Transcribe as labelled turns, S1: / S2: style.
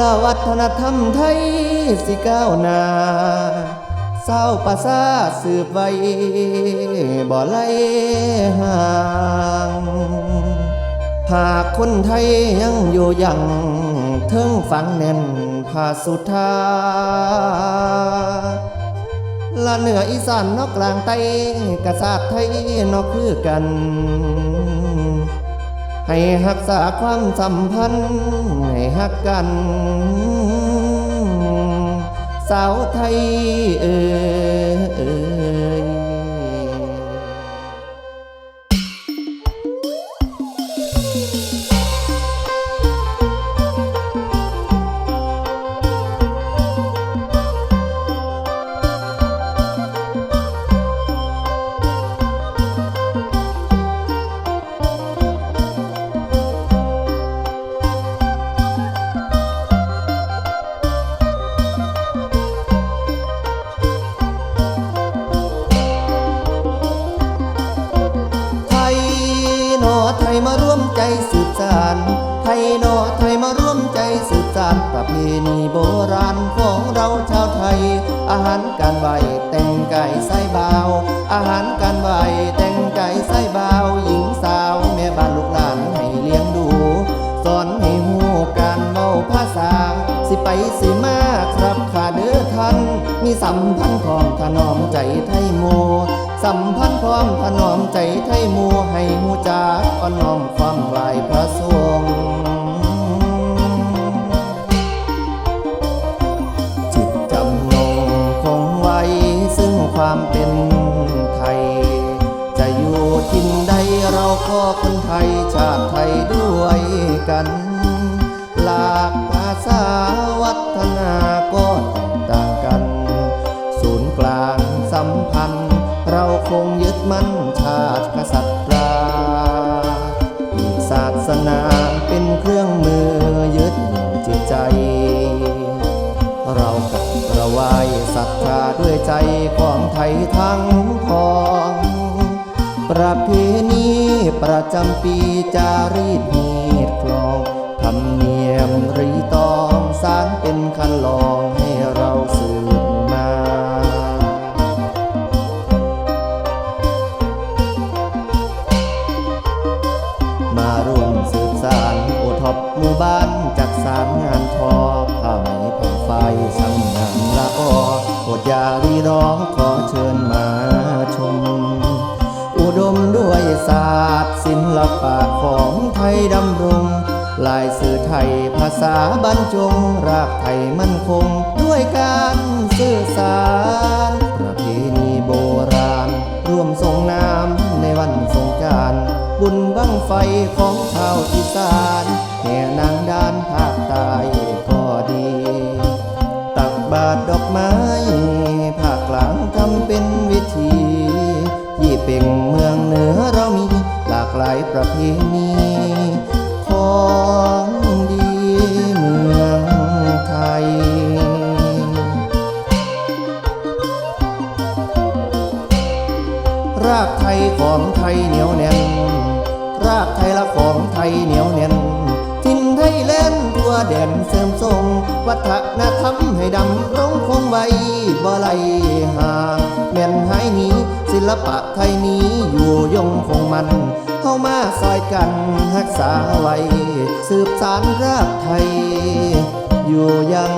S1: ละวัฒนธรรมไทยสิก้าวหน้าเศร้าประสาสืบไว้บ่ไล่ห่างหากคนไทยยังอยู่ยังเทิงฝังแน่นภาสุธาละเหนืออีสานนอกกลางใต้กษัตริย์ไทยนอกคือกัน ให้หักษาความสัมพันธ์ ให้ฮักกัน สาวไทยเอ่ย ไทยมาร่วมใจสืบสาน ไทยนอไทยมาร่วมใจสืบสานประเพณีโบราณของเราชาวไทย อาหารการไหวแต่งไก่ไส้บาวอาหารการไหวแต่งไก่ไส้บาวหญิงสาวแม่บ้านลูกหลานให้เลี้ยงดู สอนให้หูการเมาภาษา สิไปสิมาครับขาเด้อท่านมีสัมพันธ์พร้อมถนอมใจไทยโม สัมพันธ์พร้อมถนอมใจไทยหมูให้หูจากอ่อนน้อมความไหวพระสงจิตจำนงคงไว้ซึ่งความเป็นไทย จะอยู่ทิ่นใดเราก็คนไทยชาติไทยด้วยกัน หลากภาษาวัฒนาก็แตกต่างกัน ศูนย์กลาง มั่นชาติกษัตรามีศาสนาเป็นเครื่องมือยึดจิตใจ เรากับระวายศรัทธาด้วยใจของไทยทั้งพองประเพณีประจำปีจารีตมีดคลอง ธรรมเนียมรีตองสารเป็นคันลอง ท็อปหมู่บ้านจัดสารงานทอผ้าไหมผ้าไฟช่งงานละออโอดยารีรอขอเชิญมาชม อุดมด้วยศาสตร์ศิลปะของไทยดำรง ลายสื่อไทยภาษาบรรจง รากไทยมั่นคง ด้วยการสื่อสาร บังไฟของชาวอีสานแห่นางด้านภาคใต้ก็ดี ตักบาทดอกไม้ภาคกลางทำเป็นวิธียี่เป่งเมืองเหนือเรามีหลากหลายประเพณีของดีเมืองไทยรากไทยของไทยเหนียวแน่น รากไทยละของไทยเหนียวแน่นทินไทยแลนด์ทั่วแดนเสริมทรง วัฒนธรรมให้ดำรงคงไว้บ่ไหลห่างแม่นหายหนี้ ศิลปะไทยนี้อยู่ยงคงมัน เข้ามาซอยกันรักษาไว้ สืบสานรากไทย อยู่ยัง